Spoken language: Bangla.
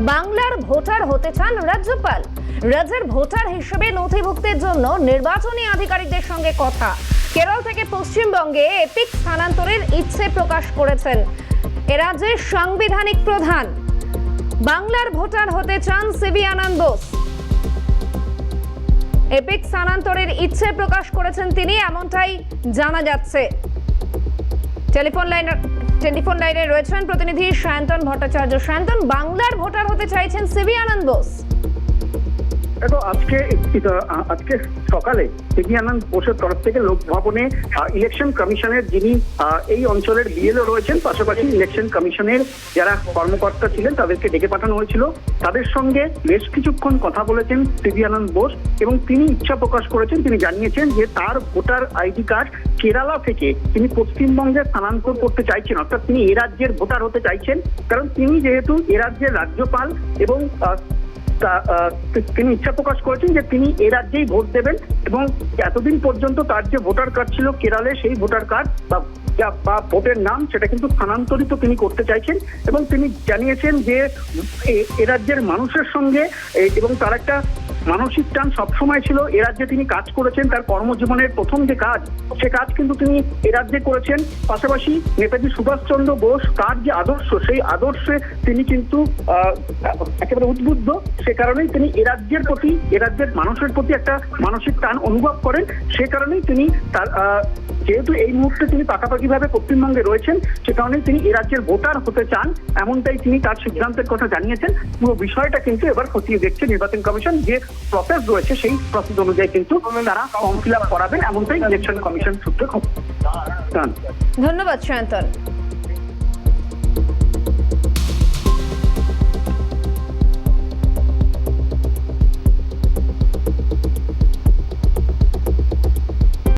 বাংলার ভোটার হতে চান রাজ্যপাল। রাজ্যের ভোটার হিসেবে নথিভুক্তির জন্য নির্বাচনী আধিকারিকদের সঙ্গে কথা। কেরল থেকে পশ্চিমবঙ্গে এপিক স্থানান্তরের ইচ্ছে প্রকাশ করেছেন এ রাজ্যের সাংবিধানিক প্রধান। বাংলার ভোটার হতে চান সিবি আনন্দ বোস। এপিক স্থানান্তরের ইচ্ছে প্রকাশ করেছেন তিনি, এমনটাই জানা যাচ্ছে। টেলিফোন লাইনে টেলিফোন লাইনে রয়েছেন প্রতিনিধি সায়ন্তন ভট্টাচার্য। সায়ন্তন বাংলার ভোটার হতে চাইছেন সিবি আনন্দ বোস। দেখো, আজকে আজকে সকালে সিবি আনন্দ বোসের তরফ থেকে লোক ভবনে ইলেকশন কমিশনের যিনি এই অঞ্চলের বিএলও রয়েছেন, পাশাপাশি ইলেকশন কমিশনের যারা কর্মকর্তা ছিলেন, তাদেরকে ডেকে পাঠানো হয়েছিল। তাদের সঙ্গে বেশ কিছুক্ষণ কথা বলেছেন সিবি আনন্দ বোস এবং তিনি ইচ্ছা প্রকাশ করেছেন, তিনি জানিয়েছেন যে তার ভোটার আইডি কার্ড কেরালা থেকে তিনি পশ্চিমবঙ্গে স্থানান্তর করতে চাইছেন। অর্থাৎ তিনি এ রাজ্যের ভোটার হতে চাইছেন, কারণ তিনি যেহেতু এ রাজ্যের রাজ্যপাল এবং তিনি ইচ্ছা প্রকাশ করেছেন যে তিনি এ রাজ্যেই ভোট দেবেন এবং এতদিন পর্যন্ত তার যে ভোটার কার্ড ছিল কেরালে, সেই ভোটার কার্ড বা, যা- বা ভোটের নাম, সেটা কিন্তু স্থানান্তরিত তিনি করতে চাইছেন এবং তিনি জানিয়েছেন যে এ- রাজ্যের মানুষের সঙ্গে এবং তার একটা মানসিক টান সবসময় ছিল। এ রাজ্যে তিনি কাজ করেছেন, তার কর্মজীবনের প্রথম যে কাজ, সে কাজ কিন্তু তিনি এ রাজ্যে করেছেন। পাশাপাশি নেতাজি সুভাষচন্দ্র বোস তার যে আদর্শ, সেই আদর্শে তিনি কিন্তু একেবারে উদ্বুদ্ধ। সে কারণেই তিনি এ রাজ্যের প্রতি, এ রাজ্যের মানুষের প্রতি একটা মানসিক টান অনুভব করেন। সে কারণেই তিনি তার যেহেতু এই মুহূর্তে তিনি পাকাপাকিভাবে পশ্চিমবঙ্গে রয়েছেন, সে কারণেই তিনি এ রাজ্যের ভোটার হতে চান। এমনটাই তিনি তার সিদ্ধান্তের কথা জানিয়েছেন। পুরো বিষয়টা কিন্তু এবার খতিয়ে দেখছে নির্বাচন কমিশন যে প্রসেস রয়েছে সেই প্রসেস অনুযায়ী কিন্তু তারা ফর্ম ফিল আপ করাবেন, এমনটাই ইলেকশন কমিশন সূত্রে খবর। ধন্যবাদ সায়ন্তন